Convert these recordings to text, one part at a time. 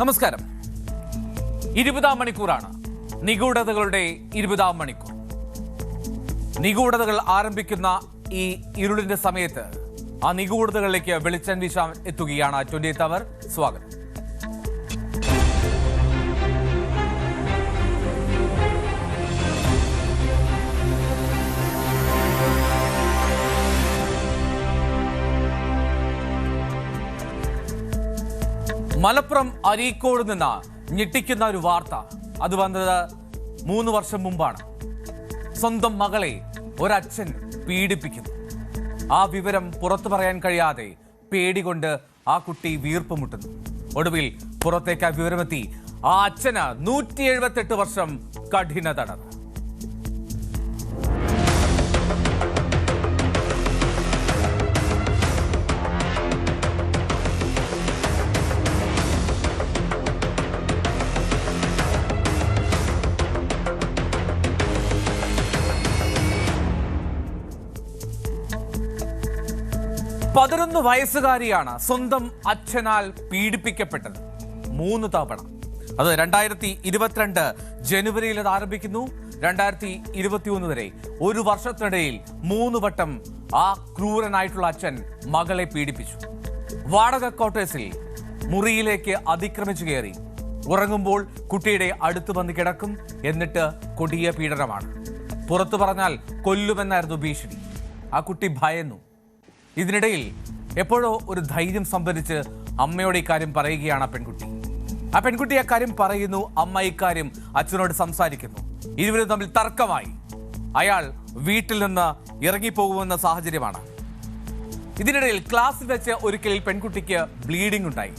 നമസ്കാരം. ഇരുപതാം മണിക്കൂറാണ്. നിഗൂഢതകളുടെ ഇരുപതാം മണിക്കൂർ. നിഗൂഢതകൾ ആരംഭിക്കുന്ന ഈ ഇരുളിന്റെ സമയത്ത് ആ നിഗൂഢതകളിലേക്ക് വെളിച്ചം വീശാൻ എത്തുകയാണ് ട്വന്റി അവർ. സ്വാഗതം. മലപ്പുറം അരീക്കോട് നിന്ന് ഞെട്ടിക്കുന്ന ഒരു വാർത്ത. അത് വന്നത് മൂന്ന് വർഷം മുമ്പാണ്. സ്വന്തം മകളെ ഒരച്ഛൻ പീഡിപ്പിക്കുന്നു. ആ വിവരം പുറത്തു പറയാൻ കഴിയാതെ പേടികൊണ്ട് ആ കുട്ടി വീർപ്പുമുട്ടുന്നു ഒടുവിൽ പുറത്തേക്ക് ആ വിവരമെത്തി. ആ അച്ഛന് നൂറ്റി എഴുപത്തെട്ട് വർഷം കഠിന തടവ്. പതിനൊന്ന് വയസ്സുകാരിയാണ് സ്വന്തം അച്ഛനാൽ പീഡിപ്പിക്കപ്പെട്ടത്. മൂന്ന് തവണ. അത് രണ്ടായിരത്തി ഇരുപത്തിരണ്ട് ജനുവരിയിൽ അത് ആരംഭിക്കുന്നു. രണ്ടായിരത്തി ഇരുപത്തിയൊന്ന് വരെ ഒരു വർഷത്തിനിടയിൽ മൂന്ന് വട്ടം ആ ക്രൂരനായിട്ടുള്ള അച്ഛൻ മകളെ പീഡിപ്പിച്ചു. വാടക ക്വാർട്ടേഴ്സിൽ മുറിയിലേക്ക് അതിക്രമിച്ചു കയറി. ഉറങ്ങുമ്പോൾ കുട്ടിയുടെ അടുത്ത് വന്ന് കിടക്കും. എന്നിട്ട് കൊടിയ പീഡനമാണ്. പുറത്തു പറഞ്ഞാൽ കൊല്ലുമെന്നായിരുന്നു ഭീഷണി. ആ കുട്ടി ഭയന്നു. ഇതിനിടയിൽ എപ്പോഴോ ഒരു ധൈര്യം സംഭരിച്ച് അമ്മയോട് ഇക്കാര്യം പറയുകയാണ് ആ പെൺകുട്ടി. ആ പെൺകുട്ടി ആ കാര്യം പറയുന്നു അമ്മ ഇക്കാര്യം അച്ഛനോട് സംസാരിക്കുന്നു. ഇരുവരും തമ്മിൽ തർക്കമായി. അയാൾ വീട്ടിൽ നിന്ന് ഇറങ്ങിപ്പോകുമെന്ന സാഹചര്യമാണ്. ഇതിനിടയിൽ ക്ലാസ്സിൽ വെച്ച് ഒരിക്കൽ പെൺകുട്ടിക്ക് ബ്ലീഡിംഗ് ഉണ്ടായി.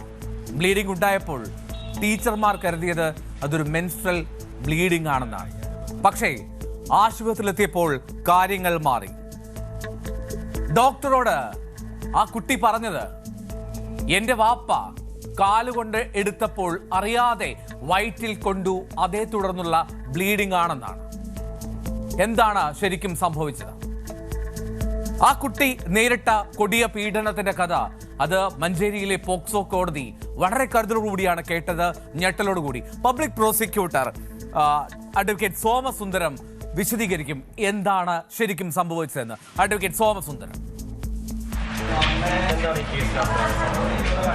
ബ്ലീഡിംഗ് ഉണ്ടായപ്പോൾ ടീച്ചർമാർ കരുതിയത് അതൊരു മെൻസ്ട്രൽ ബ്ലീഡിംഗ് ആണെന്നാണ്. പക്ഷേ ആശുപത്രിയിലെത്തിയപ്പോൾ കാര്യങ്ങൾ മാറി. ഡോക്ടറോട് ആ കുട്ടി പറഞ്ഞത് എന്റെ വാപ്പ കാലുകൊണ്ട് എടുത്തപ്പോൾ അറിയാതെ വയറ്റിൽ കൊണ്ടു അതേ തുടർന്നുള്ള ബ്ലീഡിംഗ് ആണെന്നാണ്. എന്താണ് ശരിക്കും സംഭവിച്ചത്? ആ കുട്ടി നേരിട്ട കൊടിയ പീഡനത്തിന്റെ കഥ അത് മഞ്ചേരിയിലെ പോക്സോ കോടതി വളരെ കരുതലോടുകൂടിയാണ് കേട്ടത് ഞെട്ടലോടുകൂടി. പബ്ലിക് പ്രോസിക്യൂട്ടർ അഡ്വക്കേറ്റ് സോമസുന്ദരം വിശദീകരിക്കും എന്താണ് ശരിക്കും സംഭവിച്ചതെന്ന്. അഡ്വക്കേറ്റ് സോമസുന്ദരൻ.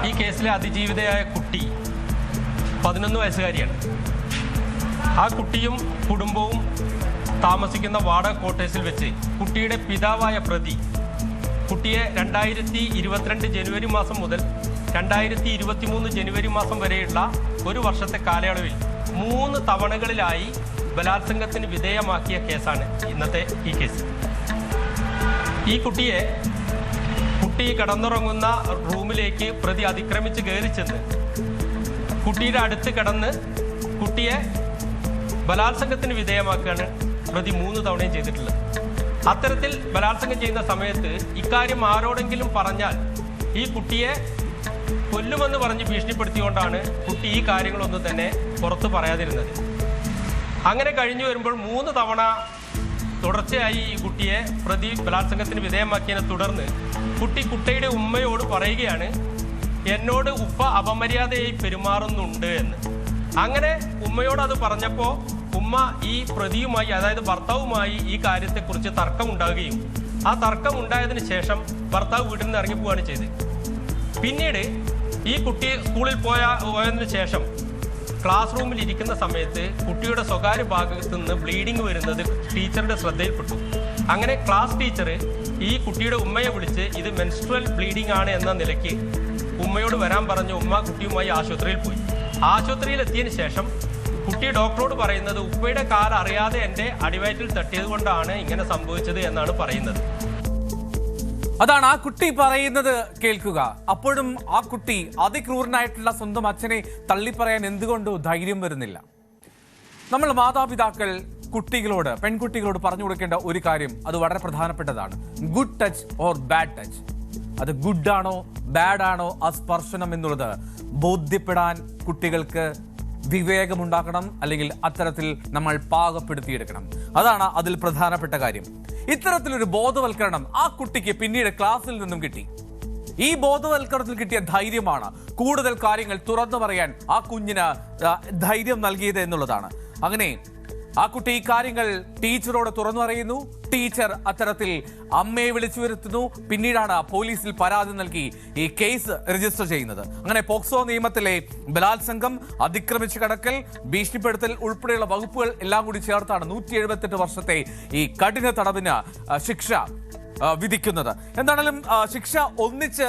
ഈ കേസിലെ അതിജീവിതയായ കുട്ടി പതിനൊന്ന് വയസ്സുകാരിയാണ്. ആ കുട്ടിയും കുടുംബവും താമസിക്കുന്ന വാടക ക്വാർട്ടേഴ്സിൽ വെച്ച് കുട്ടിയുടെ പിതാവായ പ്രതി കുട്ടിയെ രണ്ടായിരത്തി ഇരുപത്തിരണ്ട് ജനുവരി മാസം മുതൽ രണ്ടായിരത്തി ഇരുപത്തി മൂന്ന് ജനുവരി മാസം വരെയുള്ള ഒരു വർഷത്തെ കാലയളവിൽ മൂന്ന് തവണകളിലായി ബലാത്സംഗത്തിന് വിധേയമാക്കിയ കേസാണ് ഇന്നത്തെ ഈ കേസ്. ഈ കുട്ടിയെ കുട്ടി കിടന്നുറങ്ങുന്ന റൂമിലേക്ക് പ്രതി അതിക്രമിച്ച് കയറി ചെന്ന് കുട്ടിയുടെ അടുത്ത് കിടന്ന് കുട്ടിയെ ബലാത്സംഗത്തിന് വിധേയമാക്കുകയാണ് പ്രതി മൂന്ന് തവണയും ചെയ്തിട്ടുള്ളത്. അത്തരത്തിൽ ബലാത്സംഗം ചെയ്യുന്ന സമയത്ത് ഇക്കാര്യം ആരോടെങ്കിലും പറഞ്ഞാൽ ഈ കുട്ടിയെ കൊല്ലുമെന്ന് പറഞ്ഞ് ഭീഷണിപ്പെടുത്തിയുകൊണ്ടാണ് കുട്ടി ഈ കാര്യങ്ങളൊന്നും തന്നെ പുറത്തു പറയാതിരുന്നത്. അങ്ങനെ കഴിഞ്ഞു വരുമ്പോൾ മൂന്ന് തവണ തുടർച്ചയായി ഈ കുട്ടിയെ പ്രതി ബലാത്സംഗത്തിന് വിധേയമാക്കിയതിനെ തുടർന്ന് കുട്ടി കുട്ടിയുടെ ഉമ്മയോട് പറയുകയാണ് എന്നോട് ഉപ്പ അപമര്യാദയായി പെരുമാറുന്നുണ്ട് എന്ന്. അങ്ങനെ ഉമ്മയോട് അത് പറഞ്ഞപ്പോൾ ഉമ്മ ഈ പ്രതിയുമായി അതായത് ഭർത്താവുമായി ഈ കാര്യത്തെക്കുറിച്ച് തർക്കമുണ്ടാകുകയും ആ തർക്കം ഉണ്ടായതിന് ശേഷം ഭർത്താവ് വീട്ടിൽ നിന്ന് ഇറങ്ങിപ്പോവുകയാണ് ചെയ്തത്. പിന്നീട് ഈ കുട്ടി സ്കൂളിൽ പോയ പോയതിനു ശേഷം ക്ലാസ് റൂമിൽ ഇരിക്കുന്ന സമയത്ത് കുട്ടിയുടെ സ്വകാര്യ ഭാഗത്ത് നിന്ന് ബ്ലീഡിംഗ് വരുന്നത് ടീച്ചറുടെ ശ്രദ്ധയിൽപ്പെട്ടു. അങ്ങനെ ക്ലാസ് ടീച്ചർ ഈ കുട്ടിയുടെ ഉമ്മയെ വിളിച്ച് ഇത് മെൻസ്ട്രൽ ബ്ലീഡിംഗ് ആണ് എന്ന നിലയ്ക്ക് ഉമ്മയോട് വരാൻ പറഞ്ഞ ഉമ്മ കുട്ടിയുമായി ആശുപത്രിയിൽ പോയി. ആശുപത്രിയിൽ എത്തിയതിനു ശേഷം കുട്ടി ഡോക്ടറോട് പറയുന്നത് ഉപ്പയുടെ കാൽ അറിയാതെ എന്റെ അടിവയറ്റിൽ തട്ടിയത് കൊണ്ടാണ് ഇങ്ങനെ സംഭവിച്ചത് എന്നാണ് പറയുന്നത്. അതാണ് ആ കുട്ടി പറയുന്നത് കേൾക്കുക. അപ്പോഴും ആ കുട്ടി അതിക്രൂരനായിട്ടുള്ള സ്വന്തം അച്ഛനെ തള്ളിപ്പറയാൻ എന്തുകൊണ്ട് ധൈര്യം വരുന്നില്ല. നമ്മൾ മാതാപിതാക്കൾ കുട്ടികളോട് പെൺകുട്ടികളോട് പറഞ്ഞു കൊടുക്കേണ്ട ഒരു കാര്യം അത് വളരെ പ്രധാനപ്പെട്ടതാണ്. Good touch or bad touch അത് ഗുഡ് ആണോ ബാഡ് ആണോ? ആ സ്പർശനം എന്നുള്ളത് ബോധ്യപ്പെടാൻ കുട്ടികൾക്ക് വിവേകമുണ്ടാക്കണം അല്ലെങ്കിൽ അത്തരത്തിൽ നമ്മൾ പാകപ്പെടുത്തിയെടുക്കണം. അതാണ് അതിൽ പ്രധാനപ്പെട്ട കാര്യം. ഇത്തരത്തിലൊരു ബോധവൽക്കരണം ആ കുട്ടിക്ക് പിന്നീട് ക്ലാസ്സിൽ നിന്നും കിട്ടി. ഈ ബോധവൽക്കരണത്തിൽ കിട്ടിയ ധൈര്യമാണ് കൂടുതൽ കാര്യങ്ങൾ തുറന്നു പറയാൻ ആ കുഞ്ഞിന് ധൈര്യം നൽകിയത് എന്നുള്ളതാണ്. അങ്ങനെ ആ കുട്ടി കാര്യങ്ങൾ ടീച്ചറോട് തുറന്നു പറയുന്നു. ടീച്ചർ അത്തരത്തിൽ അമ്മയെ വിളിച്ചു വരുത്തുന്നു. പിന്നീടാണ് പോലീസിൽ പരാതി നൽകി ഈ കേസ് രജിസ്റ്റർ ചെയ്യുന്നത്. അങ്ങനെ പോക്സോ നിയമത്തിലെ ബലാത്സംഗം അതിക്രമിച്ചു കടക്കൽ ഭീഷണിപ്പെടുത്തൽ ഉൾപ്പെടെയുള്ള വകുപ്പുകൾ എല്ലാം കൂടി ചേർത്താണ് നൂറ്റി വർഷത്തെ ഈ കഠിന തടവിന് ശിക്ഷ വിധിക്കുന്നത്. എന്താണെങ്കിലും ആ, ശിക്ഷ ഒന്നിച്ച്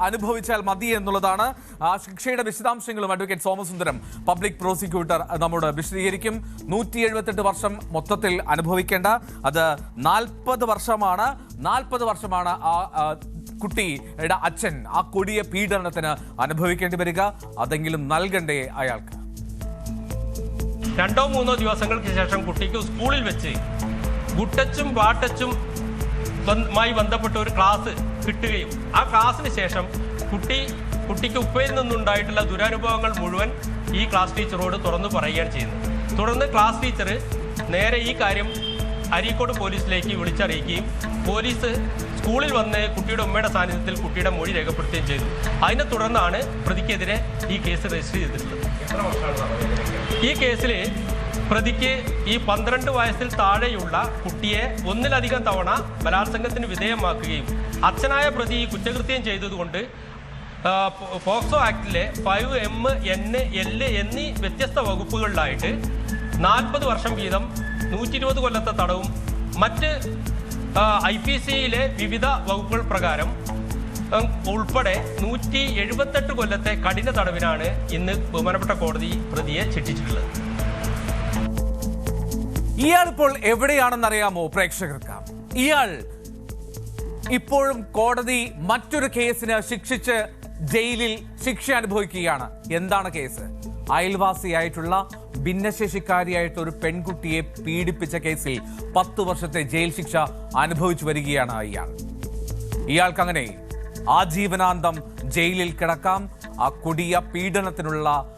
അനുഭവിച്ചാൽ മതി എന്നുള്ളതാണ് ആ ശിക്ഷയുടെ വിശദാംശങ്ങളും അഡ്വക്കേറ്റ് സോമസുന്ദരം പബ്ലിക് പ്രോസിക്യൂട്ടർ നമ്മോട് വിശദീകരിക്കും. നൂറ്റി എഴുപത്തെട്ട് വർഷം മൊത്തത്തിൽ അനുഭവിക്കേണ്ട അത് നാൽപ്പത് വർഷമാണ്. നാൽപ്പത് വർഷമാണ് ആ കുട്ടിയുടെ അച്ഛൻ ആ കൊടിയ പീഡനത്തിന് അനുഭവിക്കേണ്ടി വരിക. അതെങ്കിലും നൽകണ്ടേ അയാൾക്ക്? രണ്ടോ മൂന്നോ ദിവസങ്ങൾക്ക് ശേഷം കുട്ടിക്ക് സ്കൂളിൽ വെച്ച് ഗുട്ടച്ചും വാട്ടച്ചും മായി ബന്ധപ്പെട്ട ഒരു ക്ലാസ് കിട്ടുകയും ആ ക്ലാസ്സിന് ശേഷം കുട്ടി കുട്ടിക്ക് ഉപ്പയിൽ നിന്നുണ്ടായിട്ടുള്ള ദുരനുഭവങ്ങൾ മുഴുവൻ ഈ ക്ലാസ് ടീച്ചറോട് തുറന്നു പറയുകയാണ് ചെയ്യുന്നത്. തുടർന്ന് ക്ലാസ് ടീച്ചർ നേരെ ഈ കാര്യം അരീക്കോട് പോലീസിലേക്ക് വിളിച്ചറിയിക്കുകയും പോലീസ് സ്കൂളിൽ വന്ന് കുട്ടിയുടെ ഉമ്മയുടെ സാന്നിധ്യത്തിൽ കുട്ടിയുടെ മൊഴി രേഖപ്പെടുത്തുകയും ചെയ്തു. അതിനെ തുടർന്നാണ് പ്രതിക്കെതിരെ ഈ കേസ് രജിസ്റ്റർ ചെയ്തിട്ടുള്ളത്. ഈ കേസിൽ പ്രതിക്ക് ഈ പന്ത്രണ്ട് വയസ്സിൽ താഴെയുള്ള കുട്ടിയെ ഒന്നിലധികം തവണ ബലാത്സംഗത്തിന് വിധേയമാക്കുകയും അച്ഛനായ പ്രതി ഈ കുറ്റകൃത്യം ചെയ്തതുകൊണ്ട് പോക്സോ ആക്ടിലെ ഫൈവ് എം എൻ എൽ എന്നീ വ്യത്യസ്ത വകുപ്പുകളിലായിട്ട് നാൽപ്പത് വർഷം വീതം നൂറ്റി ഇരുപത് കൊല്ലത്തെ തടവും മറ്റ് ഐ പി സിയിലെ വിവിധ വകുപ്പുകൾ പ്രകാരം ഉൾപ്പെടെ നൂറ്റി എഴുപത്തെട്ട് കൊല്ലത്തെ കഠിന തടവിനാണ് ഇന്ന് ബഹുമാനപ്പെട്ട കോടതി പ്രതിയെ ശിക്ഷിച്ചിട്ടുള്ളത്. ഇയാൾ ഇപ്പോൾ എവിടെയാണെന്നറിയാമോ പ്രേക്ഷകർക്ക്. ഇയാൾ ഇപ്പോഴും കോടതി മറ്റൊരു കേസിന് ശിക്ഷിച്ച് ജയിലിൽ ശിക്ഷ അനുഭവിക്കുകയാണ്. എന്താണ് കേസ്? അയൽവാസിയായിട്ടുള്ള ഭിന്നശേഷിക്കാരിയായിട്ട് ഒരു പെൺകുട്ടിയെ പീഡിപ്പിച്ച കേസിൽ പത്ത് വർഷത്തെ ജയിൽ ശിക്ഷ അനുഭവിച്ചു വരികയാണ് ഇയാൾ. ഇയാൾക്കങ്ങനെ ആജീവനാന്തം ജയിലിൽ കിടക്കാം. ആ കൊടിയ പീഡനത്തിനുള്ള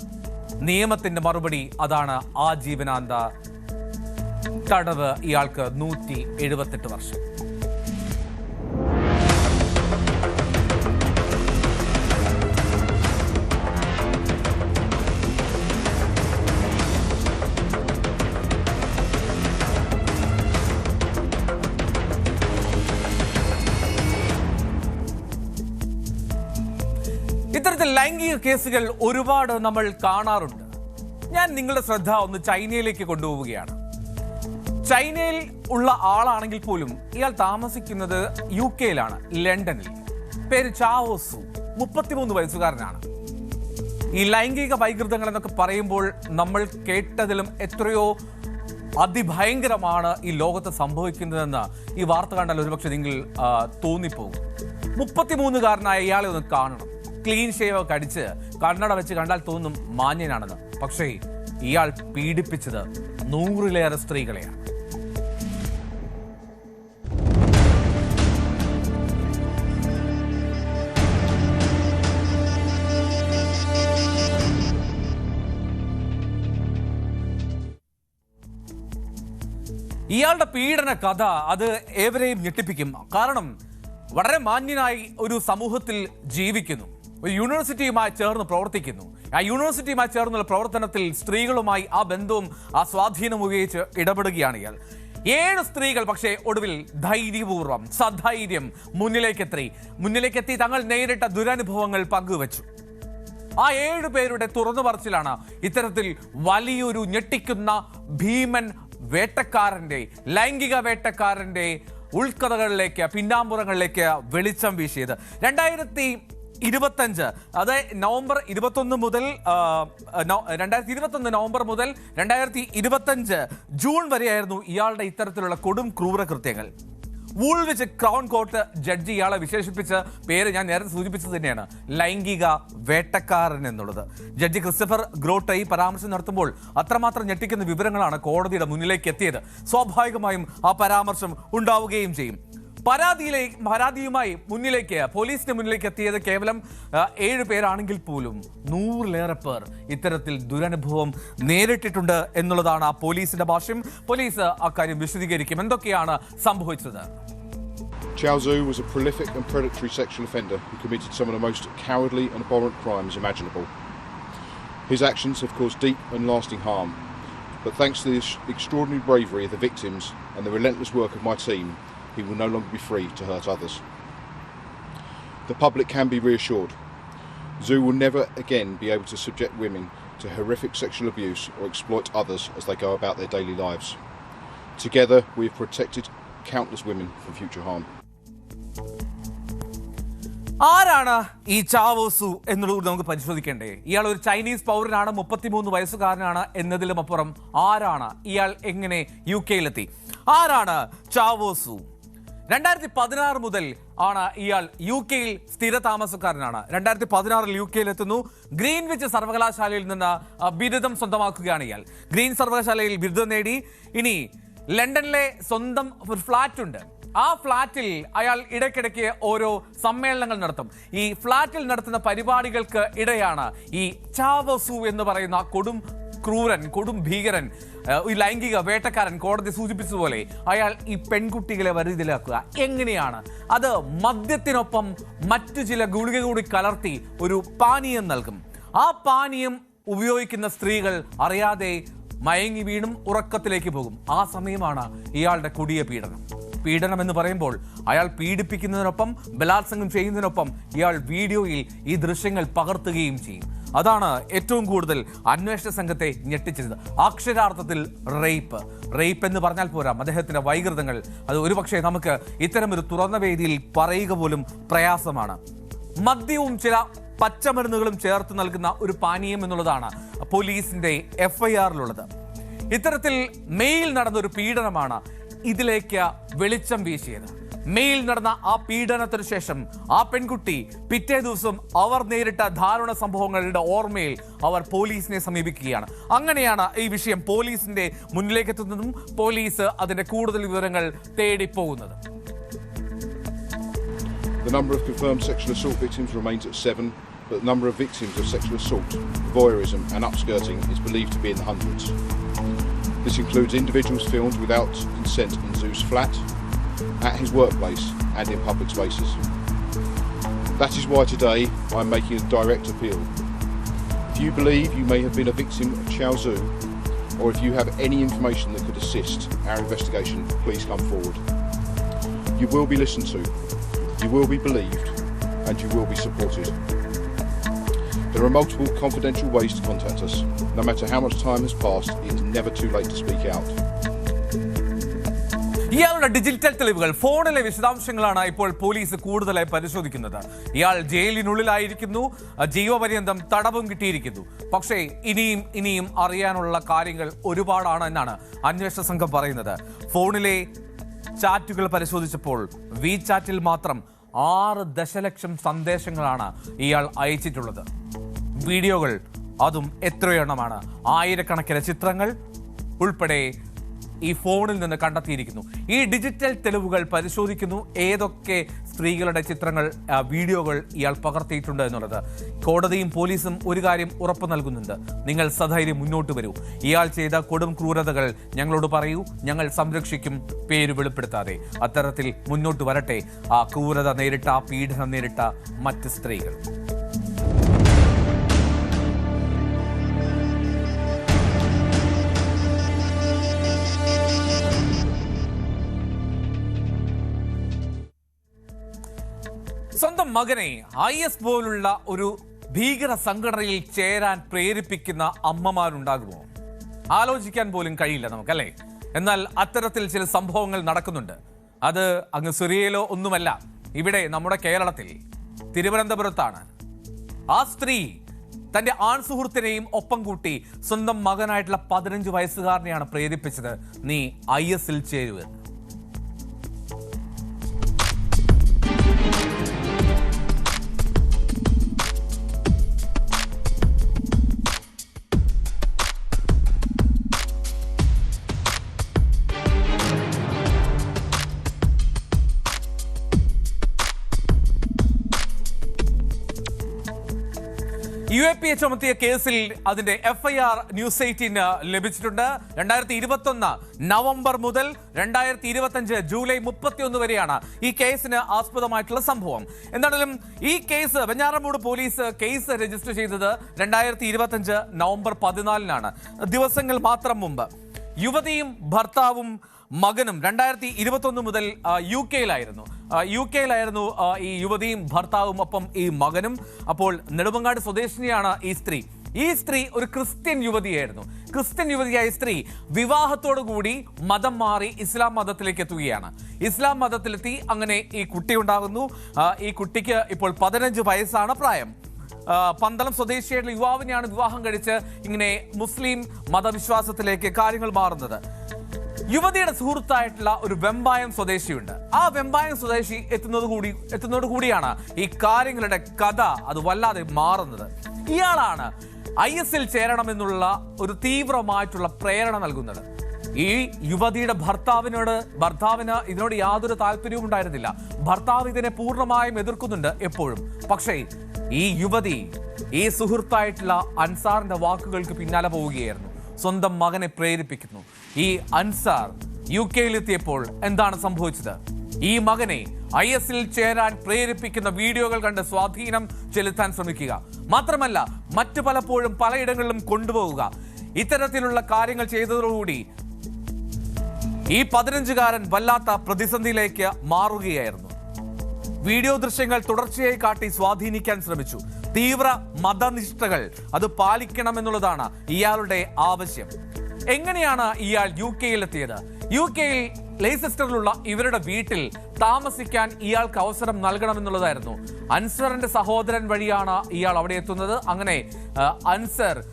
നിയമത്തിന്റെ മറുപടി അതാണ് ആജീവനാന്ത തടവ് ഇയാൾക്ക് നൂറ്റി എഴുപത്തെട്ട് വർഷം. ഇത്തരത്തിൽ ലൈംഗിക കേസുകൾ ഒരുപാട് നമ്മൾ കാണാറുണ്ട്. ഞാൻ നിങ്ങളുടെ ശ്രദ്ധ ഒന്ന് ചൈനയിലേക്ക് കൊണ്ടുപോവുകയാണ്. ചൈനയിൽ ഉള്ള ആളാണെങ്കിൽ പോലും ഇയാൾ താമസിക്കുന്നത് യു കെയിലാണ് ലണ്ടനിൽ. പേര് ചാവോസു മുപ്പത്തിമൂന്ന് വയസ്സുകാരനാണ്. ഈ ലൈംഗിക വൈകൃതങ്ങൾ എന്നൊക്കെ പറയുമ്പോൾ നമ്മൾ കേട്ടതിലും എത്രയോ അതിഭയങ്കരമാണ് ഈ ലോകത്ത് സംഭവിക്കുന്നതെന്ന് ഈ വാർത്ത കണ്ടാൽ ഒരുപക്ഷെ നിങ്ങൾ തോന്നിപ്പോകും. മുപ്പത്തിമൂന്നുകാരനായ ഇയാളെ ഒന്ന് കാണണം. ക്ലീൻ ഷേവ് ഒക്കെ അടിച്ച് കണ്ണട വെച്ച് കണ്ടാൽ തോന്നും മാന്യനാണെന്ന്. പക്ഷേ ഇയാൾ പീഡിപ്പിച്ചത് നൂറിലേറെ സ്ത്രീകളെയാണ്. ഇയാളുടെ പീഡന കഥ അത് ഏവരെയും ഞെട്ടിപ്പിക്കും. കാരണം വളരെ മാന്യനായി ഒരു സമൂഹത്തിൽ ജീവിക്കുന്നു. ഒരു യൂണിവേഴ്സിറ്റിയുമായി ചേർന്ന് പ്രവർത്തിക്കുന്നു. ആ യൂണിവേഴ്സിറ്റിയുമായി ചേർന്നുള്ള പ്രവർത്തനത്തിൽ സ്ത്രീകളുമായി ആ ബന്ധവും ആ സ്വാധീനം ഉപയോഗിച്ച് ഇടപെടുകയാണ് ഇയാൾ. ഏഴ് സ്ത്രീകൾ പക്ഷേ ഒടുവിൽ ധൈര്യപൂർവം സധൈര്യം മുന്നിലേക്കെത്തി. മുന്നിലേക്കെത്തി തങ്ങൾ നേരിട്ട ദുരനുഭവങ്ങൾ പങ്കുവച്ചു. ആ ഏഴ് പേരുടെ തുറന്നു പറച്ചിലാണ് ഇത്തരത്തിൽ വലിയൊരു ഞെട്ടിക്കുന്ന ഭീമൻ വേട്ടക്കാരന്റെ ലൈംഗിക വേട്ടക്കാരന്റെ ഉൾക്കഥകളിലേക്ക് പിന്നാമ്പുറങ്ങളിലേക്ക് വെളിച്ചം വീശിയത്. രണ്ടായിരത്തി ഇരുപത്തഞ്ച് അത് നവംബർ ഇരുപത്തൊന്ന് മുതൽ രണ്ടായിരത്തി ഇരുപത്തൊന്ന് നവംബർ മുതൽ രണ്ടായിരത്തി ഇരുപത്തഞ്ച് ജൂൺ വരെയായിരുന്നു ഇയാളുടെ ഇത്തരത്തിലുള്ള കൊടും ക്രൂരകൃത്യങ്ങൾ. വൂൾവിച്ച് ക്രൗൺ കോർട്ട് ജഡ്ജി ഇയാളെ വിശേഷിപ്പിച്ച പേര് ഞാൻ നേരത്തെ സൂചിപ്പിച്ചത് തന്നെയാണ്. ലൈംഗിക വേട്ടക്കാരൻ എന്നുള്ളത്. ജഡ്ജി ക്രിസ്റ്റഫർ ഗ്രോട്ട് ഈ പരാമർശം നടത്തുമ്പോൾ അത്രമാത്രം ഞെട്ടിക്കുന്ന വിവരങ്ങളാണ് കോടതിയുടെ മുന്നിലേക്ക് എത്തിയത്. സ്വാഭാവികമായും ആ പരാമർശം ഉണ്ടാവുകയും ചെയ്യും. പരാതിയിലെ പരാതിയുമായി മുന്നിലേക്ക് പോലീസിന്റെ മുന്നിലേക്ക് എത്തിയത് കേവലം ഏഴ് പേരാണെങ്കിൽ പോലും നൂറിലേറെ പേർ ഇത്തരത്തിൽ ദുരനുഭവം നേരിട്ടിട്ടുണ്ട് എന്നുള്ളതാണ് ആ പോലീസിന്റെ ഭാഷ്യം പോലീസ് അക്കാര്യം വിശദീകരിക്കും എന്തൊക്കെയാണ് സംഭവിച്ചത് Chao Zhu was a prolific and predatory sexual offender who committed some of the most cowardly and abhorrent crimes imaginable. His actions have caused deep and lasting harm, but thanks to the extraordinary bravery of the victims and the relentless work of my team, he will no longer be free to hurt others. The public can be reassured. Zoo will never again be able to subject women to horrific sexual abuse or exploit others as they go about their daily lives. Together, we have protected countless women from future harm. ആരാണ് ഈ ചാവോസു എന്നുള്ളത് നമുക്ക് പരിശോധിക്കേണ്ടേ ഇയാൾ ഒരു Chinese പൗരനാണ് മുപ്പത്തിമൂന്ന് വയസ്സുകാരനാണ് എന്നതിലും അപ്പുറം ആരാണ് ഇയാൾ എങ്ങനെ യു കെയിലെത്തി ആരാണ് ചാവോസു രണ്ടായിരത്തി പതിനാറ് മുതൽ ആണ് ഇയാൾ യു കെയിൽ സ്ഥിര താമസക്കാരനാണ് രണ്ടായിരത്തി പതിനാറിൽ യു കെയിൽ എത്തുന്നു ഗ്രീൻവിച്ച് സർവകലാശാലയിൽ നിന്ന് ബിരുദം സ്വന്തമാക്കുകയാണ് ഇയാൾ. ഗ്രീൻ സർവകലാശാലയിൽ ബിരുദം നേടി. ഇനി ലണ്ടനിലെ സ്വന്തം ഒരു ഫ്ലാറ്റ് ഉണ്ട് ആ ഫ്ളാറ്റിൽ അയാൾ ഇടയ്ക്കിടയ്ക്ക് ഓരോ സമ്മേളനങ്ങൾ നടത്തും. ഈ ഫ്ളാറ്റിൽ നടത്തുന്ന പരിപാടികൾക്ക് ഇടയാണ് ഈ ചാവസു എന്ന് പറയുന്ന കൊടും ക്രൂരൻ കൊടും ഭീകരൻ ഈ ലൈംഗിക വേട്ടക്കാരൻ കോടതി സൂചിപ്പിച്ചതുപോലെ അയാൾ ഈ പെൺകുട്ടികളെ വരുതിലാക്കുക എങ്ങനെയാണ്? അത് മദ്യത്തിനൊപ്പം മറ്റു ചില ഗുളിക കൂടി കലർത്തി ഒരു പാനീയം നൽകും. ആ പാനീയം ഉപയോഗിക്കുന്ന സ്ത്രീകൾ അറിയാതെ മയങ്ങി വീണും ഉറക്കത്തിലേക്ക് പോകും. ആ സമയമാണ് ഇയാളുടെ കൊടിയ പീഡനം. പീഡനം എന്ന് പറയുമ്പോൾ അയാൾ പീഡിപ്പിക്കുന്നതിനൊപ്പം ബലാത്സംഗം ചെയ്യുന്നതിനൊപ്പം ഇയാൾ വീഡിയോയിൽ ഈ ദൃശ്യങ്ങൾ പകർത്തുകയും ചെയ്യും. അതാണ് ഏറ്റവും കൂടുതൽ അന്വേഷണ സംഘത്തെ ഞെട്ടിച്ചത് അക്ഷരാർത്ഥത്തിൽ റേപ്പ്. റേപ്പ് എന്ന് പറഞ്ഞാൽ പോരാ അദ്ദേഹത്തിന്റെ വൈകൃതങ്ങൾ. അത് ഒരുപക്ഷെ നമുക്ക് ഇത്തരമൊരു തുറന്ന വേദിയിൽ പറയുക പോലും പ്രയാസമാണ്. മദ്യവും ചില പച്ചമരുന്നുകളും ചേർത്ത് നൽകുന്ന ഒരു പാനീയം എന്നുള്ളതാണ് പോലീസിന്റെ എഫ്ഐആറിലുള്ളത്. ഇത്തരത്തിൽ മെയിൽ നടന്ന ഒരു പീഡനമാണ് ഇതിലേക്ക് വെളിച്ചം വീശിയത് മെയിൽ നടന്ന ആ പീഡനത്തിനു ശേഷം ആ പെൺകുട്ടി പിറ്റേ ദിവസം അവർ നേരിട്ട ദാരുണ സംഭവങ്ങളുടെ ഓർമ്മയിൽ അവർ പോലീസിനെ സമീപിക്കുകയാണ് അങ്ങനെയാണ് ഈ വിഷയം പോലീസിന്റെ മുന്നിലേക്ക് എത്തുന്നതും പോലീസ് അതിന്റെ കൂടുതൽ വിവരങ്ങൾ തേടിപ്പോകുന്നത് The number of confirmed sexual assault victims remains at seven, but the number of victims of sexual assault, voyeurism, and upskirting is believed to be in the hundreds. This includes individuals filmed without consent in Zoo's flat, at his workplace, and in public spaces. That is why today I'm making a direct appeal. If you believe you may have been a victim of Chao Zhu, or if you have any information that could assist our investigation, please come forward. You will be listened to, you will be believed, and you will be supported. There are multiple confidential ways to contact us. No matter how much time has passed, it's never too late to speak out. ഇയാളുടെ digital തെളിവുകൾ ഫോണിലെ വിശദാംശങ്ങളാണ് ഇപ്പോൾ police കൂടുതലായി പരിശോധിക്കുന്നത് ഇയാൾ ജയിലിനുള്ളിലായിരിക്കുന്നു ജീവപര്യന്തം തടവും കിട്ടിയിരിക്കുന്നു പക്ഷേ ഇനിയും ഇനിയും അറിയാനുള്ള കാര്യങ്ങൾ ഒരുപാടാണ് എന്നാണ് അന്വേഷണ സംഘം പറയുന്നത് ഫോണിലെ ചാറ്റുകൾ പരിശോധിച്ചപ്പോൾ വി ചാറ്റിൽ മാത്രം ആറ് ദശലക്ഷം സന്ദേശങ്ങളാണ് ഇയാൾ അയച്ചിട്ടുള്ളത് വീഡിയോകൾ അതും എത്രയെണ്ണമാണ്? ആയിരക്കണക്കിന് ചിത്രങ്ങൾ ഉൾപ്പെടെ ഈ ഫോണിൽ നിന്ന് കണ്ടെത്തിയിരിക്കുന്നു. ഈ ഡിജിറ്റൽ തെളിവുകൾ പരിശോധിക്കുന്നു. ഏതൊക്കെ സ്ത്രീകളുടെ ചിത്രങ്ങൾ വീഡിയോകൾ ഇയാൾ പകർത്തിയിട്ടുണ്ട് എന്നുള്ളത്. കോടതിയും പോലീസും ഒരു കാര്യം ഉറപ്പു നൽകുന്നുണ്ട്. നിങ്ങൾ സധൈര്യം മുന്നോട്ട് വരൂ. ഇയാൾ ചെയ്ത കൊടും ക്രൂരതകൾ ഞങ്ങളോട് പറയൂ. ഞങ്ങൾ സംരക്ഷിക്കും. പേര് വെളിപ്പെടുത്താതെ. അത്തരത്തിൽ മുന്നോട്ട് വരട്ടെ. ആ ക്രൂരത നേരിട്ട ആ പീഡനം നേരിട്ട മറ്റ് സ്ത്രീകൾ. മകനെ ഐ എസ് പോലുള്ള ഒരു ഭീകര സംഘടനയിൽ ചേരാൻ പ്രേരിപ്പിക്കുന്ന അമ്മമാരുണ്ടാകുമോ? ആലോചിക്കാൻ പോലും കഴിയില്ല നമുക്കല്ലേ? എന്നാൽ അത്തരത്തിൽ ചില സംഭവങ്ങൾ നടക്കുന്നുണ്ട്. അത് അങ്ങ് സിറിയയിലോ ഒന്നുമല്ല ഇവിടെ നമ്മുടെ കേരളത്തിൽ. തിരുവനന്തപുരത്താണ്. ആ സ്ത്രീ തന്റെ ആൺ സുഹൃത്തിനെയും ഒപ്പം കൂട്ടി സ്വന്തം മകനായിട്ടുള്ള പതിനഞ്ച് വയസ്സുകാരനെയാണ് പ്രേരിപ്പിച്ചത്. നീ ഐ എസിൽ ചേരുവെന്ന്. യു എ പി എ ചുമത്തിയ കേസിൽ അതിന്റെ എഫ് ഐ ആർ ന്യൂസ് എയ്റ്റീന് ലഭിച്ചിട്ടുണ്ട്. രണ്ടായിരത്തി ഇരുപത്തി ഒന്ന് നവംബർ മുതൽ രണ്ടായിരത്തി ഇരുപത്തി അഞ്ച് ജൂലൈ മുപ്പത്തിയൊന്ന് വരെയാണ് ഈ കേസിന് ആസ്പദമായിട്ടുള്ള സംഭവം. എന്താണെങ്കിലും ഈ case Venjaramoodu police case register ചെയ്തത് രണ്ടായിരത്തി ഇരുപത്തി അഞ്ച് നവംബർ പതിനാലിനാണ്. ദിവസങ്ങൾ മാത്രം മുമ്പ്. യുവതിയും ഭർത്താവും മകനും രണ്ടായിരത്തി ഇരുപത്തൊന്ന് മുതൽ യു കെയിലായിരുന്നു. യു കെയിലായിരുന്നു ഈ യുവതിയും ഭർത്താവും ഒപ്പം ഈ മകനും. അപ്പോൾ നെടുമങ്ങാട് സ്വദേശിനിയാണ് ഈ സ്ത്രീ. ഈ സ്ത്രീ ഒരു ക്രിസ്ത്യൻ യുവതിയായിരുന്നു. ക്രിസ്ത്യൻ യുവതിയായ സ്ത്രീ വിവാഹത്തോടു കൂടി മതം മാറി ഇസ്ലാം മതത്തിലേക്ക് എത്തുകയാണ്. ഇസ്ലാം മതത്തിലെത്തി അങ്ങനെ ഈ കുട്ടി ഉണ്ടാകുന്നു. ഈ കുട്ടിക്ക് ഇപ്പോൾ പതിനഞ്ച് വയസ്സാണ് പ്രായം. പന്തളം സ്വദേശിയായിട്ടുള്ള യുവാവിനെയാണ് വിവാഹം കഴിച്ച് ഇങ്ങനെ മുസ്ലിം മതവിശ്വാസത്തിലേക്ക് കാര്യങ്ങൾ മാറുന്നത്. യുവതിയുടെ സുഹൃത്തായിട്ടുള്ള ഒരു വെമ്പായം സ്വദേശിയുണ്ട്. ആ വെമ്പായം സ്വദേശി എത്തുന്നത് കൂടി എത്തുന്നതോട് കൂടിയാണ് ഈ കാര്യങ്ങളുടെ കഥ അത് വല്ലാതെ മാറുന്നത്. ഇയാളാണ് ഐ എസിൽ ചേരണമെന്നുള്ള ഒരു തീവ്രമായിട്ടുള്ള പ്രേരണ നൽകുന്നത്. ഈ യുവതിയുടെ ഭർത്താവിനോട് ഭർത്താവിന് ഇതിനോട് യാതൊരു താല്പര്യവും ഉണ്ടായിരുന്നില്ല. ഭർത്താവ് ഇതിനെ പൂർണമായും എതിർക്കുന്നുണ്ട് എപ്പോഴും. പക്ഷേ ഈ യുവതി ഈ സുഹൃത്തായിട്ടുള്ള അൻസാറിന്റെ വാക്കുകൾക്ക് പിന്നാലെ പോവുകയായിരുന്നു. സ്വന്തം മകനെ പ്രേരിപ്പിക്കുന്നു. ഈ അൻസാർ യു കെയിലെത്തിയപ്പോൾ എന്താണ് സംഭവിച്ചത്? ഈ മകനെ ഐ എസിൽ ചേരാൻ പ്രേരിപ്പിക്കുന്ന വീഡിയോകൾ കണ്ട് സ്വാധീനം ചെലുത്താൻ ശ്രമിക്കുക. മാത്രമല്ല മറ്റു പലപ്പോഴും പലയിടങ്ങളിലും കൊണ്ടുപോവുക. ഇത്തരത്തിലുള്ള കാര്യങ്ങൾ ചെയ്തതോടുകൂടി ഈ പതിനഞ്ചുകാരൻ വല്ലാത്ത പ്രതിസന്ധിയിലേക്ക് മാറുകയായിരുന്നു. വീഡിയോ ദൃശ്യങ്ങൾ തുടർച്ചയായി കാട്ടി സ്വാധീനിക്കാൻ ശ്രമിച്ചു. തീവ്ര മതനിഷ്ഠകൾ. അത് പാലിക്കണമെന്നുള്ളതാണ് ഇയാളുടെ ആവശ്യം. എങ്ങനെയാണ് ഇയാൾ യു കെയിലെത്തിയത്? യു കെയിൽ ലെയ്സെസ്റ്ററിലുള്ള ഇവരുടെ വീട്ടിൽ താമസിക്കാൻ ഇയാൾക്ക് അവസരം നൽകണമെന്നുള്ളതായിരുന്നു. അൻസറിന്റെ സഹോദരൻ വഴിയാണ് ഇയാൾ അവിടെ എത്തുന്നത്. അങ്ങനെ അൻസർ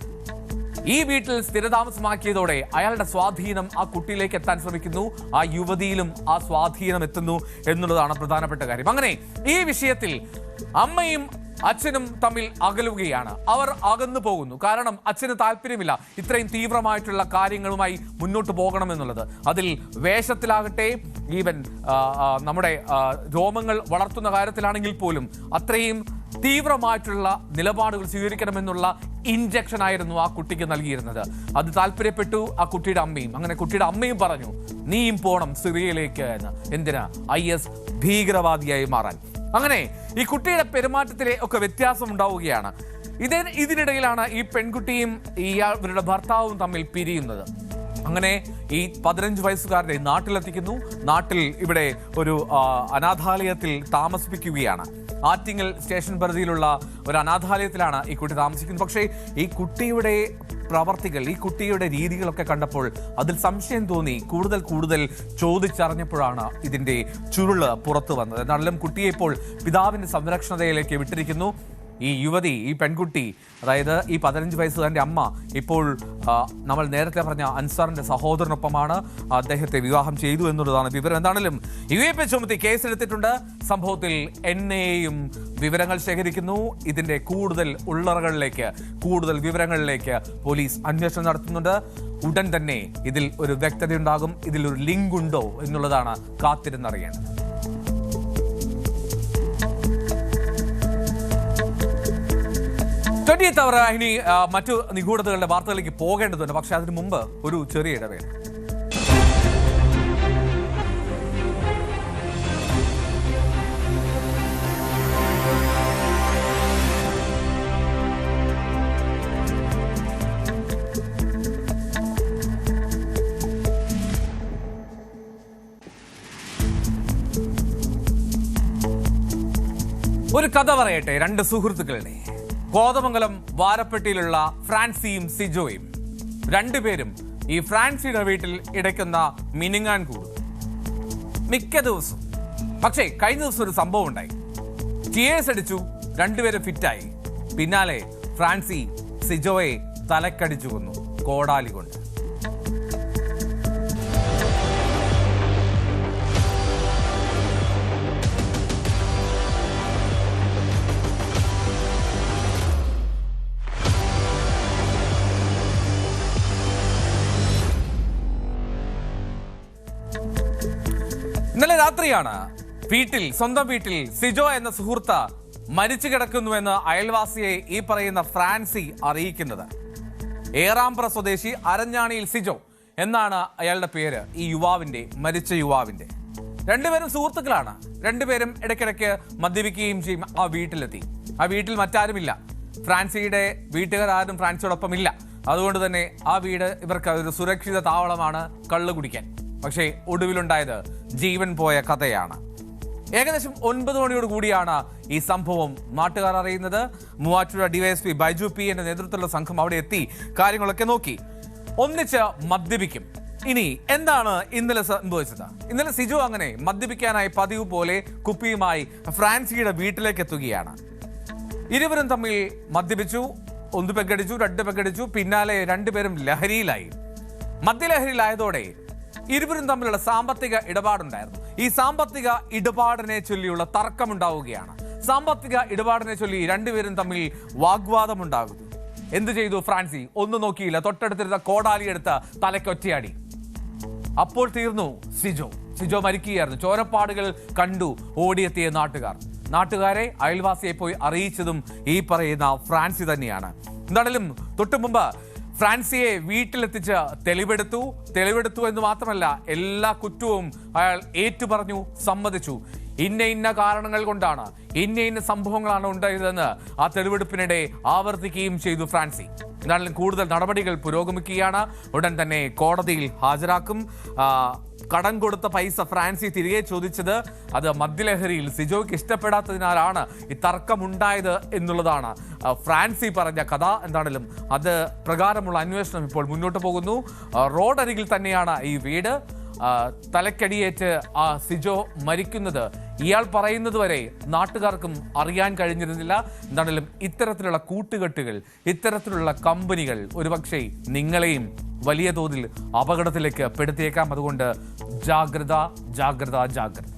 ഈ വീട്ടിൽ സ്ഥിരതാമസമാക്കിയതോടെ അയാളുടെ സ്വാധീനം ആ കുട്ടിയിലേക്ക് എത്താൻ ശ്രമിക്കുന്നു. ആ യുവതിയിലും ആ സ്വാധീനം എത്തുന്നു എന്നുള്ളതാണ് പ്രധാനപ്പെട്ട കാര്യം. അങ്ങനെ ഈ വിഷയത്തിൽ അമ്മയും അച്ഛനും തമ്മിൽ അകലുകയാണ്. അവർ അകന്നു പോകുന്നു. കാരണം അച്ഛന് താല്പര്യമില്ല ഇത്രയും തീവ്രമായിട്ടുള്ള കാര്യങ്ങളുമായി മുന്നോട്ട് പോകണമെന്നുള്ളത്. അതിൽ വേഷത്തിലാകട്ടെ ഈവൻ നമ്മുടെ രോമങ്ങൾ വളർത്തുന്ന കാര്യത്തിലാണെങ്കിൽ പോലും അത്രയും തീവ്രമായിട്ടുള്ള നിലപാടുകൾ സ്വീകരിക്കണമെന്നുള്ള ഇഞ്ചക്ഷൻ ആയിരുന്നു ആ കുട്ടിക്ക് നൽകിയിരുന്നത്. അത് താല്പര്യപ്പെട്ടു ആ കുട്ടിയുടെ അമ്മയും. അങ്ങനെ കുട്ടിയുടെ അമ്മയും പറഞ്ഞു നീയും പോണം സിറിയയിലേക്ക് എന്ന്. എന്തിനാ? ഐ എസ് ഭീകരവാദിയായി മാറാൻ. അങ്ങനെ ഈ കുട്ടിയുടെ പെരുമാറ്റത്തിലെ ഒക്കെ വ്യത്യാസം ഉണ്ടാവുകയാണ്. ഇതേ ഇതിനിടയിലാണ് ഈ പെൺകുട്ടിയും ഇവരുടെ ഭർത്താവും തമ്മിൽ പിരിയുന്നത്. അങ്ങനെ ഈ പതിനഞ്ച് വയസ്സുകാരനെ നാട്ടിലെത്തിക്കുന്നു. നാട്ടിൽ ഇവിടെ ഒരു അനാഥാലയത്തിൽ താമസിപ്പിക്കുകയാണ്. ആറ്റിങ്ങൽ സ്റ്റേഷൻ പരിധിയിലുള്ള ഒരു അനാഥാലയത്തിലാണ് ഈ കുട്ടി താമസിക്കുന്നത്. പക്ഷേ ഈ കുട്ടിയുടെ പ്രവർത്തികൾ ഈ കുട്ടിയുടെ രീതികളൊക്കെ കണ്ടപ്പോൾ അതിൽ സംശയം തോന്നി. കൂടുതൽ കൂടുതൽ ചോദിച്ചറിഞ്ഞപ്പോഴാണ് ഇതിന്റെ ചുരുൾ പുറത്തു വന്നത്. എന്നാലും കുട്ടിയെ ഇപ്പോൾ പിതാവിന്റെ സംരക്ഷണതയിലേക്ക് വിട്ടിരിക്കുന്നു. ഈ യുവതി ഈ പെൺകുട്ടി അതായത് ഈ പതിനഞ്ച് വയസ്സുകാരന്റെ അമ്മ ഇപ്പോൾ നമ്മൾ നേരത്തെ പറഞ്ഞ അൻസാറിന്റെ സഹോദരനൊപ്പമാണ് അദ്ദേഹത്തെ വിവാഹം ചെയ്തു എന്നുള്ളതാണ് വിവരം. എന്താണെങ്കിലും യു എ പി ചുമത്തി കേസെടുത്തിട്ടുണ്ട്. സംഭവത്തിൽ എൻ എയും വിവരങ്ങൾ ശേഖരിക്കുന്നു. ഇതിന്റെ കൂടുതൽ ഉള്ളറകളിലേക്ക് കൂടുതൽ വിവരങ്ങളിലേക്ക് പോലീസ് അന്വേഷണം നടത്തുന്നുണ്ട്. ഉടൻ തന്നെ ഇതിൽ ഒരു വ്യക്തതയുണ്ടാകും. ഇതിലൊരു ലിങ്ക് ഉണ്ടോ എന്നുള്ളതാണ് കാത്തിരുന്നറിയേണ്ടത്. ട്വന്റി അവർ ഇനി മറ്റു നിഗൂഢതകളുടെ വാർത്തകളിലേക്ക് പോകേണ്ടതുണ്ട്. പക്ഷെ അതിനു മുമ്പ് ഒരു ചെറിയ ഇടവേള. ഒരു കഥ പറയട്ടെ രണ്ട് സുഹൃത്തുക്കളുടെ കോതമംഗലം വാരപ്പെട്ടിയിലുള്ള ഫ്രാൻസിയും സിജോയും രണ്ടുപേരും ഈ ഫ്രാൻസിയുടെ വീട്ടിൽ ഇടയ്ക്കുന്ന മിനുങ്ങാൻ കൂടും. മിക്ക ദിവസവും. പക്ഷേ കഴിഞ്ഞ ദിവസം ഒരു സംഭവം ഉണ്ടായി. ടിയേഴ്സ് അടിച്ചു രണ്ടുപേരും ഫിറ്റായി. പിന്നാലെ ഫ്രാൻസി സിജോയെ തലക്കടിച്ചു കൊന്നു കോടാലി കൊണ്ട്. രാത്രിയാണ്. വീട്ടിൽ സ്വന്തം വീട്ടിൽ സിജോ എന്ന സുഹൃത്ത് മരിച്ചു കിടക്കുന്നുവെന്ന് അയൽവാസിയെ ഈ പറയുന്ന ഫ്രാൻസി അറിയിക്കുന്നത്. ഏറാമ്പ്ര സ്വദേശി അരഞ്ഞാണിയിൽ സിജോ എന്നാണ് അയാളുടെ പേര്. ഈ യുവാവിന്റെ മരിച്ച യുവാവിന്റെ രണ്ടുപേരും സുഹൃത്തുക്കളാണ്. രണ്ടുപേരും ഇടയ്ക്കിടയ്ക്ക് മദ്യപിക്കുകയും ചെയ്യും. ആ വീട്ടിലെത്തി. ആ വീട്ടിൽ മറ്റാരുമില്ല. ഫ്രാൻസിയുടെ വീട്ടുകാരും ഫ്രാൻസിയോടൊപ്പം ഇല്ല അതുകൊണ്ട് തന്നെ ആ വീട് ഇവർക്ക് ഒരു സുരക്ഷിത താവളമാണ്. കള്ളു കുടിക്കാൻ. പക്ഷേ ഒടുവിലുണ്ടായത് ജീവൻ പോയ കഥയാണ്. ഏകദേശം ഒൻപത് മണിയോട് കൂടിയാണ് ഈ സംഭവം നാട്ടുകാർ അറിയുന്നത്. മൂവാറ്റുപുഴ ഡിവൈഎസ്പി ബൈജു പി എന്റെ നേതൃത്വത്തിലുള്ള സംഘം അവിടെ എത്തി കാര്യങ്ങളൊക്കെ നോക്കി. ഒന്നിച്ച് മദ്യപിക്കും. ഇനി എന്താണ് ഇന്നലെ സംഭവിച്ചത്? ഇന്നലെ സിജു അങ്ങനെ മദ്യപിക്കാനായി പതിവ് പോലെ കുപ്പിയുമായി ഫ്രാൻസിയുടെ വീട്ടിലേക്ക് എത്തുകയാണ്. ഇരുവരും തമ്മിൽ മദ്യപിച്ചു ഒന്ന് പെഗടിച്ചു രണ്ട് പെഗടിച്ചു പിന്നാലെ രണ്ടുപേരും ലഹരിയിലായി. മദ്യലഹരിയിലായതോടെ ഇരുവരും തമ്മിലുള്ള സാമ്പത്തിക ഇടപാടുണ്ടായിരുന്നു. ഈ സാമ്പത്തിക ഇടപാടിനെ ചൊല്ലിയുള്ള തർക്കമുണ്ടാവുകയാണ്. സാമ്പത്തിക ഇടപാടിനെ ചൊല്ലി രണ്ടുപേരും തമ്മിൽ വാഗ്വാദമുണ്ടാകുന്നു എന്തു ചെയ്തു ഫ്രാൻസി? ഒന്നും നോക്കിയില്ല. തൊട്ടടുത്തിരുന്ന കോടാലി എടുത്ത് തലയ്ക്കൊറ്റയാടി. അപ്പോൾ തീർന്നു സിജോ. സിജോ മരിക്കുകയായിരുന്നു. ചോരപ്പാടുകൾ കണ്ടു ഓടിയെത്തിയ നാട്ടുകാർ. നാട്ടുകാരെ അയൽവാസിയെ പോയി അറിയിച്ചതും ഈ പറയുന്ന ഫ്രാൻസി തന്നെയാണ്. എന്താണെങ്കിലും തൊട്ടു മുമ്പ് ഫ്രാൻസിയെ വീട്ടിലെത്തിച്ച് തെളിവെടുത്തു. തെളിവെടുത്തു എന്ന് മാത്രമല്ല എല്ലാ കുറ്റവും അയാൾ ഏറ്റുപറഞ്ഞു സമ്മതിച്ചു. ഇന്ന ഇന്ന കാരണങ്ങൾ കൊണ്ടാണ് ഇന്ന ഇന്ന സംഭവങ്ങളാണ് ഉണ്ടായതെന്ന് ആ തെളിവെടുപ്പിനിടെ ആവർത്തിക്കുകയും ചെയ്തു ഫ്രാൻസി. എന്നാലും കൂടുതൽ നടപടികൾ പുരോഗമിക്കുകയാണ്. ഉടൻ തന്നെ കോടതിയിൽ ഹാജരാക്കും. കടം കൊടുത്ത പൈസ ഫ്രാൻസി തിരികെ ചോദിച്ചത് അത് മദ്യലഹരിയിൽ സിജോയ്ക്ക് ഇഷ്ടപ്പെടാത്തതിനാലാണ് ഈ തർക്കമുണ്ടായത് എന്നുള്ളതാണ്. ഫ്രാൻസി പറഞ്ഞ കഥ എന്താണെങ്കിലും അത് പ്രകാരമുള്ള അന്വേഷണം ഇപ്പോൾ മുന്നോട്ട് പോകുന്നു. റോഡരികിൽ തന്നെയാണ് ഈ വീട്. തലക്കടിയേറ്റ് ആ സിജോ മരിക്കുന്നത് ഇയാൾ പറയുന്നത് വരെ നാട്ടുകാർക്കും അറിയാൻ കഴിഞ്ഞിരുന്നില്ല. എന്താണെങ്കിലും ഇത്തരത്തിലുള്ള കൂട്ടുകെട്ടുകൾ ഇത്തരത്തിലുള്ള കമ്പനികൾ ഒരുപക്ഷെ നിങ്ങളെയും വലിയ തോതിൽ അപകടത്തിലേക്ക് പെടുത്തിയേക്കാം. അതുകൊണ്ട് ജാഗ്രത ജാഗ്രത ജാഗ്രത.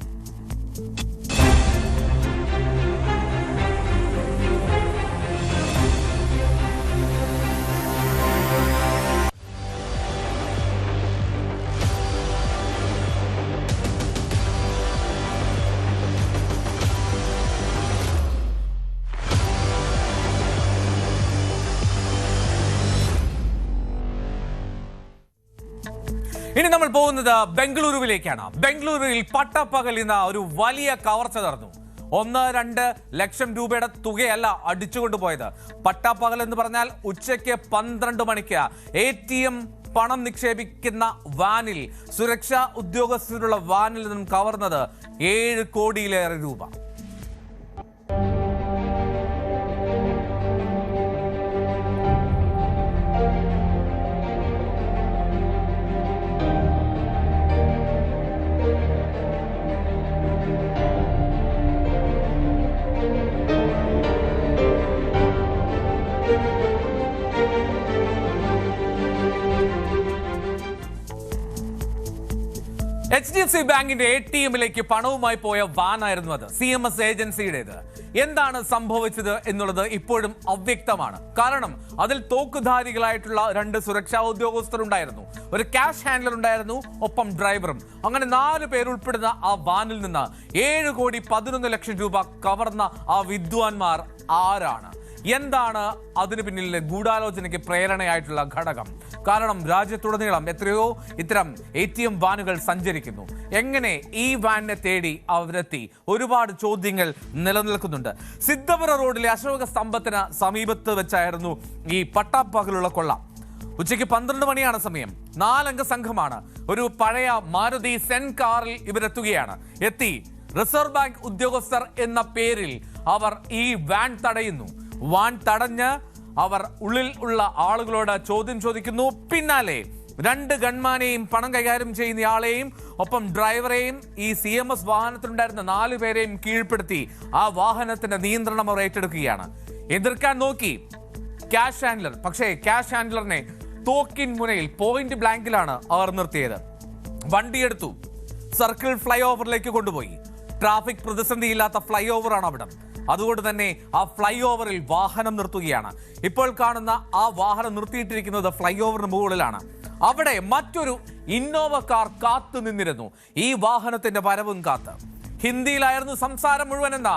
പോകുന്നത് ബംഗളൂരുവിലേക്കാണ്. ബംഗളൂരുവിൽ പട്ടപ്പകൽ ഇന്ന് ഒരു വലിയ കവർച്ച നടന്നു. ഒന്ന് രണ്ട് ലക്ഷം രൂപയുടെ തുകയല്ല അടിച്ചുകൊണ്ട് പോയത് പട്ടാപ്പകൽ എന്ന് പറഞ്ഞാൽ ഉച്ചയ്ക്ക് പന്ത്രണ്ട് മണിക്ക് എ ടി എം പണം നിക്ഷേപിക്കുന്ന വാനിൽ സുരക്ഷാ ഉദ്യോഗസ്ഥരുള്ള വാനിൽ നിന്നും കവർന്നത് ഏഴ് കോടിയിലേറെ രൂപ. എച്ച് ഡി എഫ് സി ബാങ്കിന്റെ എ ടി എമ്മിലേക്ക് പണവുമായി പോയ വാനായിരുന്നു അത്. സി എം എസ് ഏജൻസിയുടേത്. എന്താണ് സംഭവിച്ചത് എന്നുള്ളത് ഇപ്പോഴും അവ്യക്തമാണ്. കാരണം അതിൽ തോക്കുധാരികളായിട്ടുള്ള രണ്ട് സുരക്ഷാ ഉദ്യോഗസ്ഥർ ഉണ്ടായിരുന്നു ഒരു ക്യാഷ് ഹാൻഡ്ലർ ഉണ്ടായിരുന്നു ഒപ്പം ഡ്രൈവറും. അങ്ങനെ നാല് പേരുൾപ്പെടുന്ന ആ വാനിൽ നിന്ന് ഏഴ് കോടി പതിനൊന്ന് ലക്ഷം രൂപ കവർന്ന ആ വിദ്വാൻമാർ ആരാണ്? എന്താണ് അതിന് പിന്നിലെ ഗൂഢാലോചനയ്ക്ക് പ്രേരണയായിട്ടുള്ള ഘടകം? കാരണം രാജ്യത്തുടനീളം എത്രയോ ഇത്തരം എ ടി എം വാനുകൾ സഞ്ചരിക്കുന്നു. എങ്ങനെ ഈ വാനിനെ തേടി അവരെത്തി? ഒരുപാട് ചോദ്യങ്ങൾ നിലനിൽക്കുന്നുണ്ട്. സിദ്ധപുര റോഡിലെ അശോക സ്തംഭത്തിന് സമീപത്ത് വെച്ചായിരുന്നു ഈ പട്ടാപ്പകലുള്ള കൊള്ള. ഉച്ചയ്ക്ക് പന്ത്രണ്ട് മണിയാണ് സമയം. നാലംഗ സംഘമാണ്. ഒരു പഴയ മാരുതി സെൻ കാറിൽ ഇവരെത്തുകയാണ്. എത്തി. റിസർവ് ബാങ്ക് ഉദ്യോഗസ്ഥർ എന്ന പേരിൽ അവർ ഈ വാൻ തടയുന്നു. വാൻ തടഞ്ഞ് അവർ ഉള്ളിൽ ഉള്ള ആളുകളോട് ചോദ്യം ചോദിക്കുന്നു. പിന്നാലെ രണ്ട് ഗൺമാനെയും പണം കൈകാര്യം ചെയ്യുന്ന ആളെയും ഒപ്പം ഡ്രൈവറെയും ഈ സി എം എസ് വാഹനത്തിലുണ്ടായിരുന്ന നാലു പേരെയും കീഴ്പ്പെടുത്തി ആ വാഹനത്തിന്റെ നിയന്ത്രണം അവർ ഏറ്റെടുക്കുകയാണ്. എതിർക്കാൻ നോക്കി. Cash handler. പക്ഷേ ക്യാഷ് ഹാൻഡ്ലറിനെ തോക്കിൻ മുനയിൽ പോയിന്റ് ബ്ലാങ്കിലാണ് അവർ നിർത്തിയത്. വണ്ടിയെടുത്തു. സർക്കിൾ ഫ്ലൈ ഓവറിലേക്ക് കൊണ്ടുപോയി. ട്രാഫിക് പ്രതിസന്ധിയില്ലാത്ത ഫ്ലൈ ഓവറാണ് അവിടെ. അതുകൊണ്ട് തന്നെ ആ ഫ്ലൈ ഓവറിൽ വാഹനം നിർത്തുകയാണ്. ഇപ്പോൾ കാണുന്ന ആ വാഹനം നിർത്തിയിട്ടിരിക്കുന്നത് ഫ്ലൈ ഓവറിന് മുകളിലാണ്. അവിടെ മറ്റൊരു ഇന്നോവ കാർ കാത്തു നിന്നിരുന്നു. ഈ വാഹനത്തിന്റെ വരവും കാത്ത്. ഹിന്ദിയിലായിരുന്നു സംസാരം മുഴുവൻ എന്ന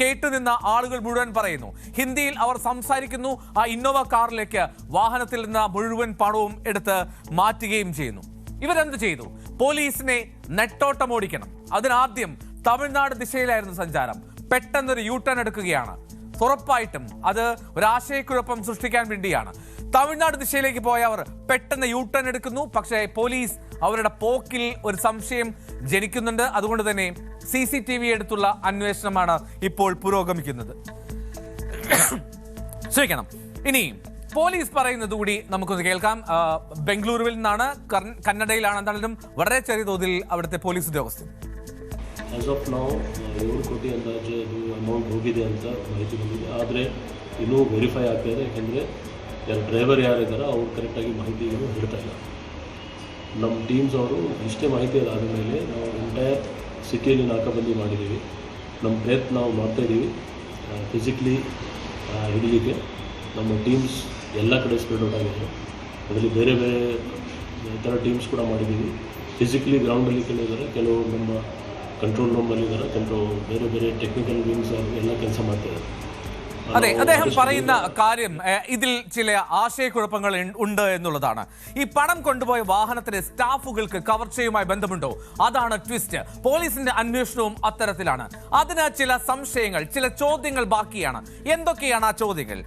കേട്ടുനിന്ന ആളുകൾ മുഴുവൻ പറയുന്നു. ഹിന്ദിയിൽ അവർ സംസാരിക്കുന്നു ആ ഇന്നോവ കാറിലേക്ക് വാഹനത്തിൽ നിന്ന് മുഴുവൻ പണവും എടുത്ത് മാറ്റുകയും ചെയ്യുന്നു. ഇവരെന്ത് ചെയ്തു? പോലീസിനെ നെട്ടോട്ടം ഓടിക്കണം അതിനാദ്യം തമിഴ്നാട് ദിശയിലായിരുന്നു സഞ്ചാരം. പെട്ടെന്നൊരു യൂ ടേൺ എടുക്കുകയാണ്. ഉറപ്പായിട്ടും അത് ഒരാശയക്കുഴപ്പം സൃഷ്ടിക്കാൻ വേണ്ടിയാണ്. തമിഴ്നാട് ദിശയിലേക്ക് പോയ അവർ പെട്ടെന്ന് യൂ ടേൺ എടുക്കുന്നു. പക്ഷേ പോലീസ് അവരുടെ പോക്കിൽ ഒരു സംശയം ജനിക്കുന്നുണ്ട്. അതുകൊണ്ട് തന്നെ സി സി ടി വി എടുത്തുള്ള അന്വേഷണമാണ് ഇപ്പോൾ പുരോഗമിക്കുന്നത്. ക്ഷമിക്കണം. ഇനി പോലീസ് പറയുന്നത് കൂടി നമുക്കൊന്ന് കേൾക്കാം. ബംഗളൂരുവിൽ നിന്നാണ്. കന്നഡയിലാണ് എന്താണെങ്കിലും വളരെ ചെറിയ തോതിൽ അവിടുത്തെ പോലീസ് ഉദ്യോഗസ്ഥൻ. ಆ್ಯಸ್ ಆಫ್ ನಾವು ಏಳು ಕೋಟಿ ಅಂದಾಜು ಅದು ಅಮೌಂಟ್ ಹೋಗಿದೆ ಅಂತ ಮಾಹಿತಿ ಬಂದಿದೆ. ಆದರೆ ಇನ್ನೂ ವೆರಿಫೈ ಆಗ್ತಾ ಇದೆ. ಯಾಕೆಂದರೆ ಯಾರು ಡ್ರೈವರ್ ಯಾರಿದ್ದಾರೆ ಅವ್ರು ಕರೆಕ್ಟಾಗಿ ಮಾಹಿತಿ ಏನು ಹೇಳ್ತಾ ಇಲ್ಲ. ನಮ್ಮ ಟೀಮ್ಸ್ ಅವರು ಇಷ್ಟೇ ಮಾಹಿತಿ ಆದ ಮೇಲೆ ನಾವು ಎಂಟೈರ್ ಸಿಟಿಯಲ್ಲಿ ನಾಕಾಬಂದಿ ಮಾಡಿದ್ದೀವಿ. ನಮ್ಮ ಪ್ರಯತ್ನ ನಾವು ಮಾಡ್ತಾ ಇದ್ದೀವಿ ಫಿಸಿಕಲಿ ಹಿಡಿಲಿಕ್ಕೆ ನಮ್ಮ ಟೀಮ್ಸ್ ಎಲ್ಲ ಕಡೆ ಸ್ಪ್ರೆಡ್ ಔಟ್ ಆಗಿದೆ. ಅದರಲ್ಲಿ ಬೇರೆ ಬೇರೆ ಥರ ಟೀಮ್ಸ್ ಕೂಡ ಮಾಡಿದ್ದೀವಿ. ಫಿಸಿಕಲಿ ಗ್ರೌಂಡಲ್ಲಿ ಕೆಲವಿದ್ದಾರೆ ಕೆಲವು ನಮ್ಮ ಕಂಟ್ರೋಲ್ ರೂಮಲ್ಲಿದ್ದಾರೆ ಕಂಟ್ರೋಲ್ ಬೇರೆ ಬೇರೆ ಟೆಕ್ನಿಕಲ್ ವಿಂಗ್ಸ್ ಎಲ್ಲ ಕೆಲಸ ಮಾಡ್ತಿದ್ದಾರೆ അതെ അദ്ദേഹം പറയുന്ന കാര്യം ഇതിൽ ചില ആശയക്കുഴപ്പങ്ങൾ ഉണ്ട് എന്നുള്ളതാണ്. ഈ പണം കൊണ്ടുപോയ വാഹനത്തിലെ സ്റ്റാഫുകൾക്ക് കവർച്ചയുമായി ബന്ധമുണ്ടോ? അതാണ് ട്വിസ്റ്റ്. പോലീസിന്റെ അന്വേഷണവും അത്തരത്തിലാണ്. അതിന് ചില സംശയങ്ങൾ ചില ചോദ്യങ്ങൾ ബാക്കിയാണ്. എന്തൊക്കെയാണ് ആ ചോദ്യങ്ങൾ?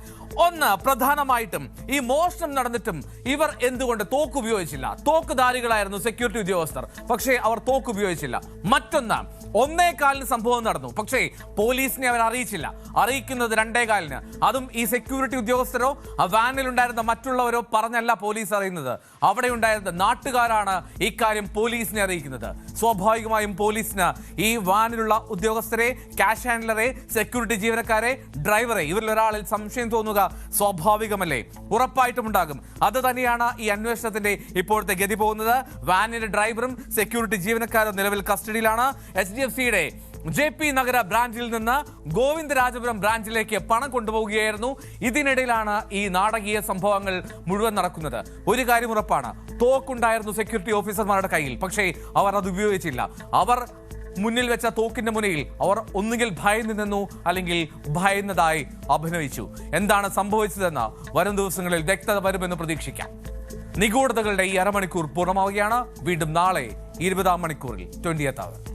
ഒന്ന് പ്രധാനമായിട്ടും ഈ മോഷണം നടന്നിട്ടും ഇവർ എന്തുകൊണ്ട് തോക്ക് ഉപയോഗിച്ചില്ല തോക്ക് ധാരികളായിരുന്നു സെക്യൂരിറ്റി ഉദ്യോഗസ്ഥർ. പക്ഷേ അവർ തോക്ക് ഉപയോഗിച്ചില്ല മറ്റൊന്ന് ഒന്നേകാലിന് സംഭവം നടന്നു. പക്ഷേ പോലീസിനെ അവർ അറിയിച്ചില്ല. അറിയിക്കുന്നത് രണ്ടേകാലിന്. അതും ഈ സെക്യൂരിറ്റി ഉദ്യോഗസ്ഥരോ ആ വാനിൽ ഉണ്ടായിരുന്ന മറ്റുള്ളവരോ പറഞ്ഞല്ല പോലീസ് അറിയുന്നത്. അവിടെ ഉണ്ടായിരുന്ന നാട്ടുകാരാണ് ഇക്കാര്യം പോലീസിനെ അറിയിക്കുന്നത്. സ്വാഭാവികമായും പോലീസിന് ഈ വാനിലുള്ള ഉദ്യോഗസ്ഥരെ ക്യാഷ് ഹാൻഡ്ലറെ സെക്യൂരിറ്റി ജീവനക്കാരെ ഡ്രൈവറെ ഇവരിൽ ഒരാളിൽ സംശയം തോന്നുക സ്വാഭാവികമല്ലേ? ഉറപ്പായിട്ടും ഉണ്ടാകും. അത് തന്നെയാണ് ഈ അന്വേഷണത്തിന്റെ ഇപ്പോഴത്തെ ഗതി പോകുന്നത്. വാനിലെ ഡ്രൈവറും സെക്യൂരിറ്റി ജീവനക്കാരും നിലവിൽ കസ്റ്റഡിയിലാണ്. എച്ച് ഡി എഫ് സിയുടെ ജെ പി നഗര ബ്രാഞ്ചിൽ നിന്ന് ഗോവിന്ദരാജപുരം ബ്രാഞ്ചിലേക്ക് പണം കൊണ്ടുപോവുകയായിരുന്നു. ഇതിനിടയിലാണ് ഈ നാടകീയ സംഭവങ്ങൾ മുഴുവൻ നടക്കുന്നത്. ഒരു കാര്യം ഉറപ്പാണ് തോക്കുണ്ടായിരുന്നു സെക്യൂരിറ്റി ഓഫീസർമാരുടെ കയ്യിൽ പക്ഷേ അവർ അത് ഉപയോഗിച്ചില്ല. അവർ മുന്നിൽ വെച്ച തോക്കിന്റെ മുനയിൽ അവർ ഒന്നുകിൽ ഭയന്നു നിന്നു അല്ലെങ്കിൽ ഭയന്നതായി അഭിനയിച്ചു. എന്താണ് സംഭവിച്ചതെന്ന് വരും ദിവസങ്ങളിൽ വ്യക്തത വരുമെന്ന് പ്രതീക്ഷിക്കാം. നിഗൂഢതകളുടെ ഈ അരമണിക്കൂർ പൂർണമാവുകയാണ്. വീണ്ടും നാളെ ഇരുപതാം മണിക്കൂറിൽ ട്വന്റിയത്ത്